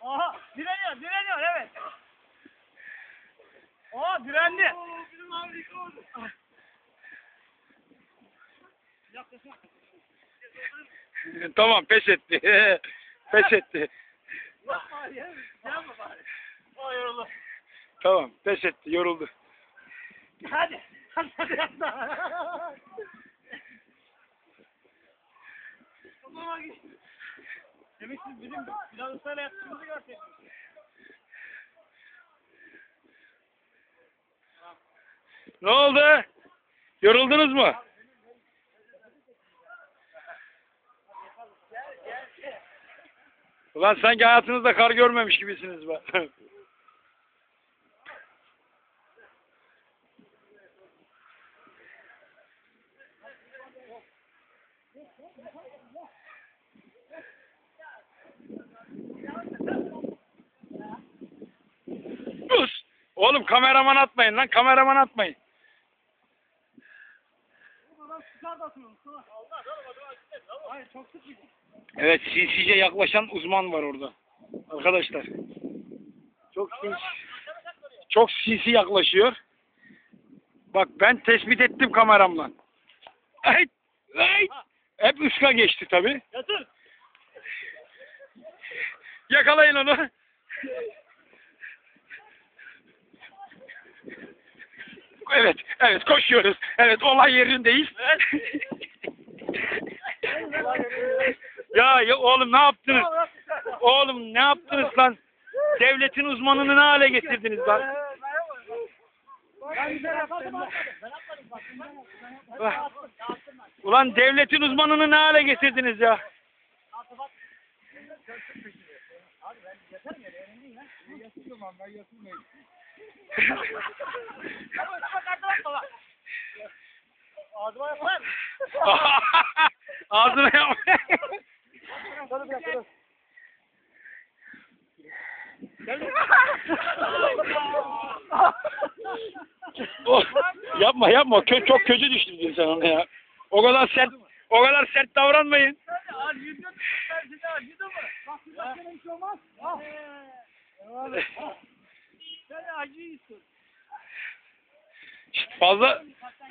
Aha direniyor direniyor evet. Aa direndi. Bizim abi. Yaklaşma. tamam pes etti. pes etti. Yapma ya. Yapma bari. O yoruldu. Tamam pes etti yoruldu. Hadi. Hadi hadi yapma. Tamam git. Demek siz bizim Bilal Usta'yla yaptığımızı görseydiniz. Ne oldu? Yoruldunuz mu? Ulan sanki hayatınızda kar görmemiş gibisiniz be. Oğlum kameraman atmayın lan kameraman atmayın. Evet sinsice yaklaşan uzman var orada. Arkadaşlar. Çok sinsi, çok sinsi yaklaşıyor. Bak ben tespit ettim kameramla. Ay, ay. Hep ıska geçti tabi. Yatır. Yakalayın onu. Evet, evet koşuyoruz. Evet, olay yerindeyiz. ya, ya oğlum ne yaptınız? Oğlum ne yaptınız lan? Devletin uzmanını ne hale getirdiniz lan? Ah. Ulan devletin uzmanını ne hale getirdiniz ya? Abi ben yeter mi? Önemli. Yatırıyorum ben. Ben yatırmayayım. Arda bakma bak. Ağzıma yapar. Dur bir dakika dur. Oh, yapma yapma. Kö çok kötü düştün sen onu ya. O kadar sert o kadar sert davranmayın. Acıdı mı? Bak bir dakika şey olmaz. Sen acıyorsun. Şşt, fazla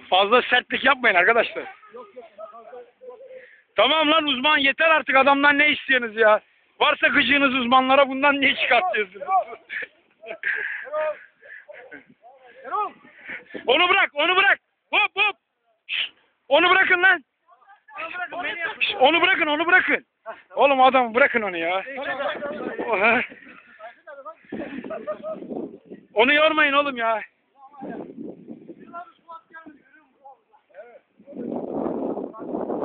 fazla sertlik yapmayın arkadaşlar. Tamam lan uzman yeter artık adamdan ne istiyorsunuz ya? Varsa gıcığınız uzmanlara bundan niye çıkartıyorsunuz? Onu bırak, onu bırak. Hop hop. Onu bırakın lan. Onu bırakın onu bırakın, onu bırakın. Oğlum adam bırakın onu ya. Onu yormayın oğlum ya.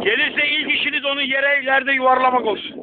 Gelirse ilk işiniz onu yere ileride yuvarlamak olsun.